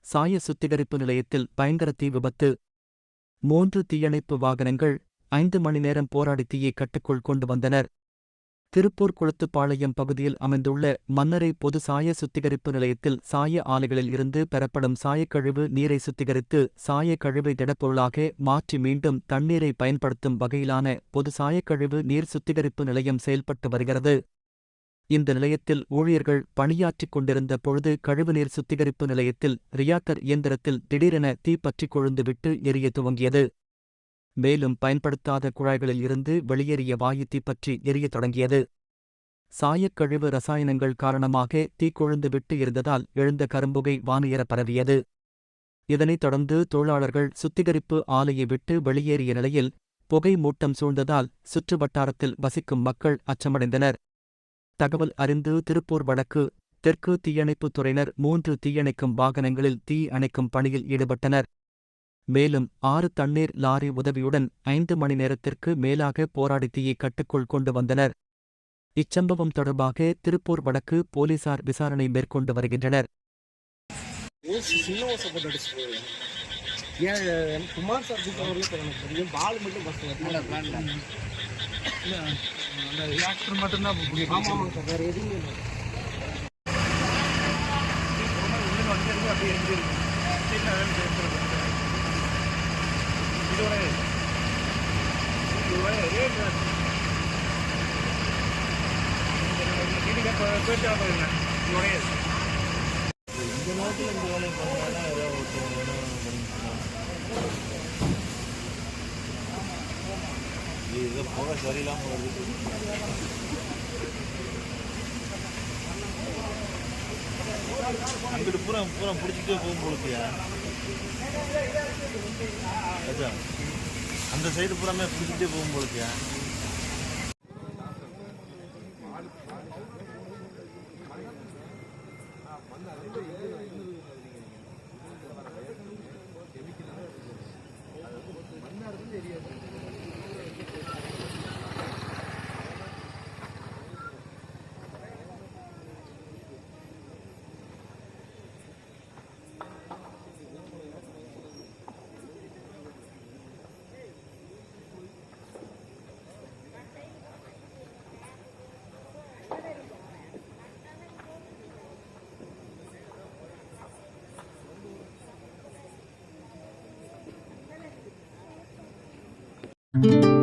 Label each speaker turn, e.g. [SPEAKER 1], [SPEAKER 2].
[SPEAKER 1] சாய சுத்திகரிப்பு நிலையத்தில் பயங்கர தீ விபத்து. மூன்று தீயணைப்பு வாகனங்கள் ஐந்து மணி நேரம் போராடி தீயை கட்டுக்குள் கொண்டு வந்தனர். திருப்பூர் குளத்துப்பாளையம் பகுதியில் அமைந்துள்ள மன்னரை பொது சாய சுத்திகரிப்பு நிலையத்தில் சாய ஆலைகளில் இருந்து பெறப்படும் சாயக்கழிவு நீரை சுத்திகரித்து சாய கழிவை திடப்பொருளாக மாற்றி மீண்டும் தண்ணீரை பயன்படுத்தும் வகையிலான பொது சாயக்கழிவு நீர் சுத்திகரிப்பு நிலையம் செயல்பட்டு வருகிறது. இந்த நிலையத்தில் ஊழியர்கள் பணியாற்றிக் கொண்டிருந்த பொழுது கழிவுநீர் சுத்திகரிப்பு நிலையத்தில் ரியாக்கர் இயந்திரத்தில் திடீரென தீ பற்றிக் கொழுந்துவிட்டு எரிய துவங்கியது. மேலும் பயன்படுத்தாத குழாய்களில் இருந்து வெளியேறிய வாயு தீப்பற்றி எரியத் தொடங்கியது. சாயக்கழிவு ரசாயனங்கள் காரணமாக தீக்கொழுந்து விட்டு இருந்ததால் எழுந்த கரும்புகை வானுயர பரவியது. இதனைத் தொடர்ந்து தொழிலாளர்கள் சுத்திகரிப்பு ஆலையை விட்டு வெளியேறிய நிலையில் புகை மூட்டம் சூழ்ந்ததால் சுற்று வட்டாரத்தில் வசிக்கும் மக்கள் அச்சமடைந்தனர். தகவல் அறிந்து திருப்பூர் வடக்கு தெற்கு தீயணைப்புத் துறையினர் மூன்று தீயணைக்கும் வாகனங்களில் தீ அணைக்கும் பணியில் ஈடுபட்டனர். மேலும் ஆறு தண்ணீர் லாரி உதவியுடன் ஐந்து மணி நேரத்திற்கு மேலாக போராடி தீயை கட்டுக்குள் கொண்டு வந்தனர். இச்சம்பவம் தொடர்பாக திருப்பூர் வடக்கு போலீசார் விசாரணை மேற்கொண்டு வருகின்றனர்.
[SPEAKER 2] குமார் சார் பால்
[SPEAKER 3] போயிட்டு பாருங்க இதோடைய
[SPEAKER 2] இந்த நேரத்தில் இந்த வேலையை பண்ணாலும் ஏதோ ஒருத்தர் வேணும் போக சரியில்லாமல் வருது அங்கிட்டு பூரா பூரா பிடிச்சிட்டே போகும் போலுத்தியா அந்த சைடு பூராமே பிடிச்சிட்டே போகும் போலுத்தியா
[SPEAKER 1] thank you